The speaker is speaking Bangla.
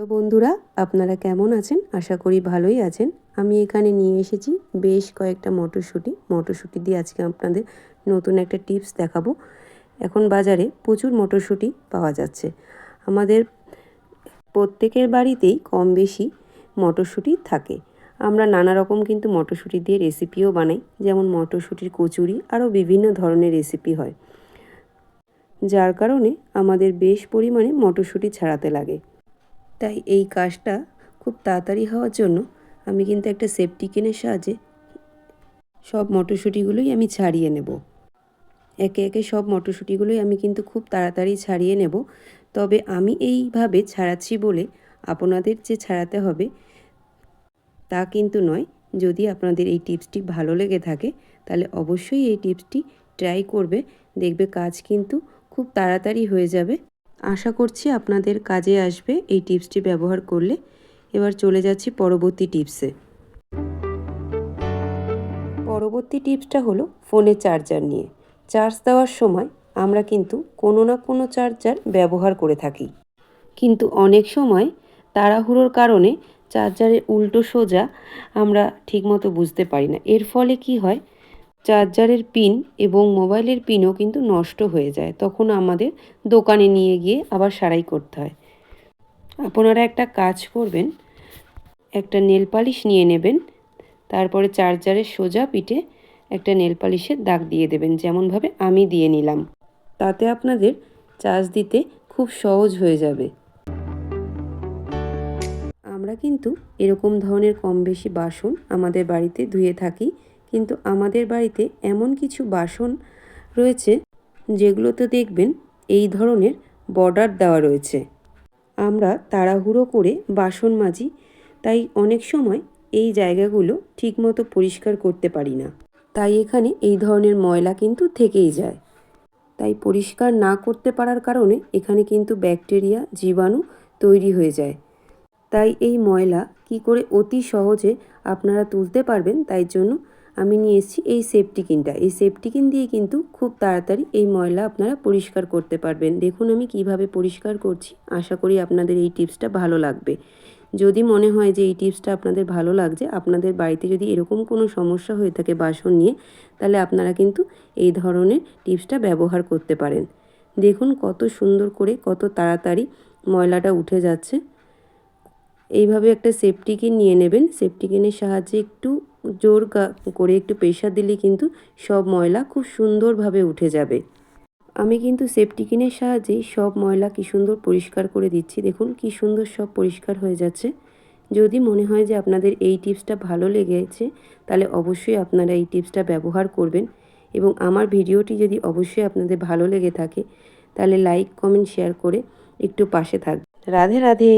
হ্যালো বন্ধুরা, আপনারা কেমন আছেন? আশা করি ভালোই আছেন। আমি এখানে নিয়ে এসেছি বেশ কয়েকটা মটরশুঁটি। মটরশুঁটি দিয়ে আজকে আপনাদের নতুন একটা টিপস দেখাবো। এখন বাজারে প্রচুর মটরশুঁটি পাওয়া যাচ্ছে। আমাদের প্রত্যেকের বাড়িতেই কম বেশি মটরশুঁটি থাকে। আমরা নানা রকম কিন্তু মটরশুঁটি দিয়ে রেসিপিও বানাই। যেমন মটরশুঁটির কচুরি আরও বিভিন্ন ধরনের রেসিপি হয়। যার কারণে আমাদের বেশ পরিমাণে মটরশুঁটি ছাড়াতে লাগে। তাই এই কাজটা খুব তাড়াতাড়ি হওয়ার জন্য আমি কিন্তু একটা সেফটি কেনের সাহায্যে সব মটরশুঁটিগুলোই আমি ছাড়িয়ে নেব। একে একে সব মটরশুঁটিগুলোই আমি কিন্তু খুব তাড়াতাড়ি ছাড়িয়ে নেব। তবে আমি এইভাবে ছাড়াচ্ছি বলে আপনাদের যে ছাড়াতে হবে তা কিন্তু নয়। যদি আপনাদের এই টিপসটি ভালো লেগে থাকে, তাহলে অবশ্যই এই টিপসটি ট্রাই করবে। দেখবে কাজ কিন্তু খুব তাড়াতাড়ি হয়ে যাবে। আশা করছি আপনাদের কাজে আসবে এই টিপসটি ব্যবহার করলে। এবার চলে যাচ্ছি পরবর্তী টিপসে। পরবর্তী টিপসটা হলো ফোনে চার্জার নিয়ে। চার্জ দেওয়ার সময় আমরা কিন্তু কোনো না কোনো চার্জার ব্যবহার করে থাকি। কিন্তু অনেক সময় তাড়াহুড়োর কারণে চার্জারের উল্টো সোজা আমরা ঠিকমতো বুঝতে পারি না। এর ফলে কি হয়? চার্জারের পিন এবং মোবাইলের পিনও কিন্তু নষ্ট হয়ে যায়। তখন আমাদের দোকানে নিয়ে গিয়ে আবার সারাই করতে হয়। আপনারা একটা কাজ করবেন, একটা নেল পালিশ নিয়ে নেবেন, তারপরে চার্জারের সোজা পিঠে একটা নেল পালিশের দাগ দিয়ে দেবেন, যেমনভাবে আমি দিয়ে নিলাম। তাতে আপনাদের চার্জ দিতে খুব সহজ হয়ে যাবে। আমরা কিন্তু এরকম ধরনের কম বেশি বাসন আমাদের বাড়িতে ধুয়ে থাকি। কিন্তু আমাদের বাড়িতে এমন কিছু বাসন রয়েছে যেগুলোতে দেখবেন এই ধরনের বর্ডার দেওয়া রয়েছে। আমরা তাড়াহুড়ো করে বাসন মাজি, তাই অনেক সময় এই জায়গাগুলো ঠিকমতো পরিষ্কার করতে পারি না। তাই এখানে এই ধরনের ময়লা কিন্তু থেকেই যায়। তাই পরিষ্কার না করতে পারার কারণে এখানে কিন্তু ব্যাকটেরিয়া, জীবাণু তৈরি হয়ে যায়। তাই এই ময়লা কি করে অতি সহজে আপনারা তুলতে পারবেন, তাই জন্য আমি নিয়ে এসেছি এই সেফটিকিনটা এই সেফটিকিন দিয়ে কিন্তু খুব তাড়াতাড়ি এই ময়লা আপনারা পরিষ্কার করতে পারবেন। দেখুন আমি কীভাবে পরিষ্কার করছি। আশা করি আপনাদের এই টিপসটা ভালো লাগবে। যদি মনে হয় যে এই টিপসটা আপনাদের ভালো লাগছে, আপনাদের বাড়িতে যদি এরকম কোনো সমস্যা হয়ে থাকে বাসন নিয়ে, তাহলে আপনারা কিন্তু এই ধরনের টিপসটা ব্যবহার করতে পারেন। দেখুন কত সুন্দর করে কত তাড়াতাড়ি ময়লাটা উঠে যাচ্ছে। এইভাবে একটা সেফটিকিন নিয়ে নেবেন। সেফটিকিনের সাহায্যে একটু জোর করে একটু প্রেশার দিলে কিন্তু সব ময়লা খুব সুন্দরভাবে উঠে যাবে। আমি কিন্তু সেফটিকিনের সাহায্যেই সব ময়লা কি সুন্দর পরিষ্কার করে দিচ্ছি। দেখুন কি সুন্দর সব পরিষ্কার হয়ে যাচ্ছে। যদি মনে হয় যে আপনাদের এই টিপসটা ভালো লেগেছে, তাহলে অবশ্যই আপনারা এই টিপসটা ব্যবহার করবেন। এবং আমার ভিডিওটি যদি অবশ্যই আপনাদের ভালো লেগে থাকে, তাহলে লাইক কমেন্ট শেয়ার করে একটু পাশে থাকবে রাধে রাধে।